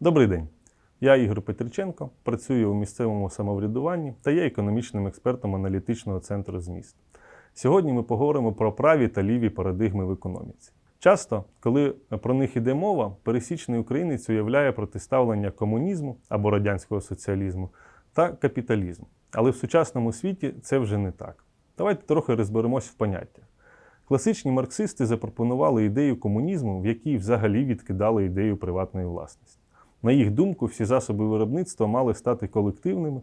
Добрий день. Я Ігор Петриченко, працюю у місцевому самоврядуванні та є економічним експертом аналітичного центру зміст. Сьогодні ми поговоримо про праві та ліві парадигми в економіці. Часто, коли про них іде мова, пересічний українець уявляє протиставлення комунізму або радянського соціалізму та капіталізму. Але в сучасному світі це вже не так. Давайте трохи розберемось в поняттях. Класичні марксисти запропонували ідею комунізму, в якій взагалі відкидали ідею приватної власності. На їх думку, всі засоби виробництва мали стати колективними,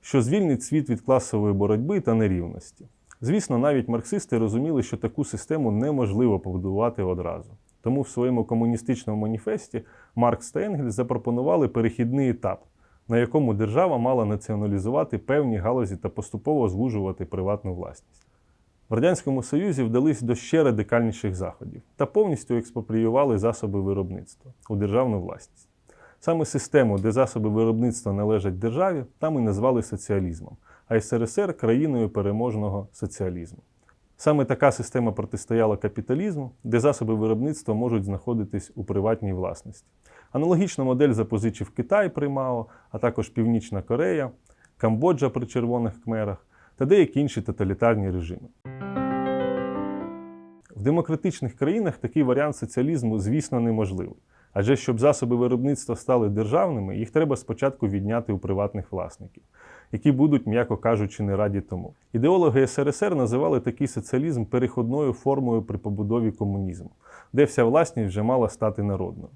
що звільнить світ від класової боротьби та нерівності. Звісно, навіть марксисти розуміли, що таку систему неможливо побудувати одразу. Тому в своєму комуністичному маніфесті Маркс та Енгельс запропонували перехідний етап, на якому держава мала націоналізувати певні галузі та поступово звужувати приватну власність. В Радянському Союзі вдались до ще радикальніших заходів та повністю експропріювали засоби виробництва у державну власність. Саме систему, де засоби виробництва належать державі, там і назвали соціалізмом, а СРСР країною переможного соціалізму. Саме така система протистояла капіталізму, де засоби виробництва можуть знаходитись у приватній власності. Аналогічну модель запозичив Китай при МАО, а також Північна Корея, Камбоджа при червоних кмерах та деякі інші тоталітарні режими. В демократичних країнах такий варіант соціалізму, звісно, неможливий. Адже щоб засоби виробництва стали державними, їх треба спочатку відняти у приватних власників, які будуть, м'яко кажучи, не раді тому. Ідеологи СРСР називали такий соціалізм переходною формою при побудові комунізму, де вся власність вже мала стати народною.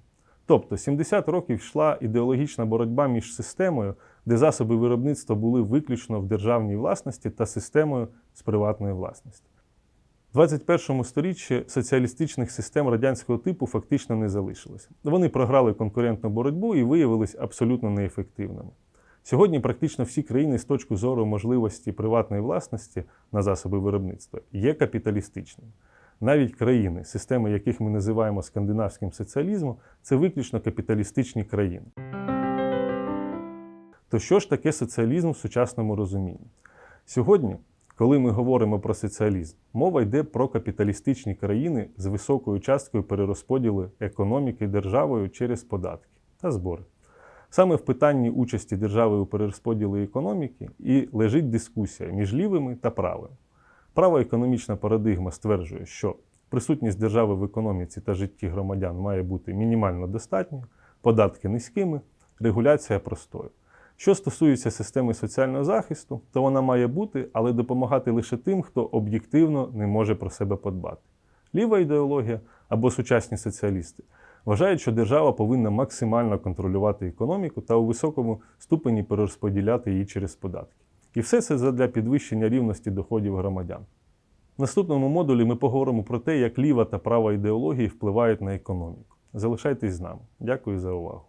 Тобто 70 років йшла ідеологічна боротьба між системою, де засоби виробництва були виключно в державній власності, та системою з приватної власності. В 21 сторіччі соціалістичних систем радянського типу фактично не залишилося. Вони програли конкурентну боротьбу і виявились абсолютно неефективними. Сьогодні практично всі країни з точки зору можливості приватної власності на засоби виробництва є капіталістичними. Навіть країни, системи яких ми називаємо скандинавським соціалізмом, це виключно капіталістичні країни. То що ж таке соціалізм в сучасному розумінні? Сьогодні, коли ми говоримо про соціалізм, мова йде про капіталістичні країни з високою часткою перерозподілу економіки державою через податки та збори. Саме в питанні участі держави у перерозподілі економіки і лежить дискусія між лівими та правими. Права економічна парадигма стверджує, що присутність держави в економіці та житті громадян має бути мінімально достатньою, податки низькими, регуляція простою. Що стосується системи соціального захисту, то вона має бути, але допомагати лише тим, хто об'єктивно не може про себе подбати. Ліва ідеологія або сучасні соціалісти вважають, що держава повинна максимально контролювати економіку та у високому ступені перерозподіляти її через податки. І все це задля підвищення рівності доходів громадян. В наступному модулі ми поговоримо про те, як ліва та права ідеології впливають на економіку. Залишайтесь з нами. Дякую за увагу.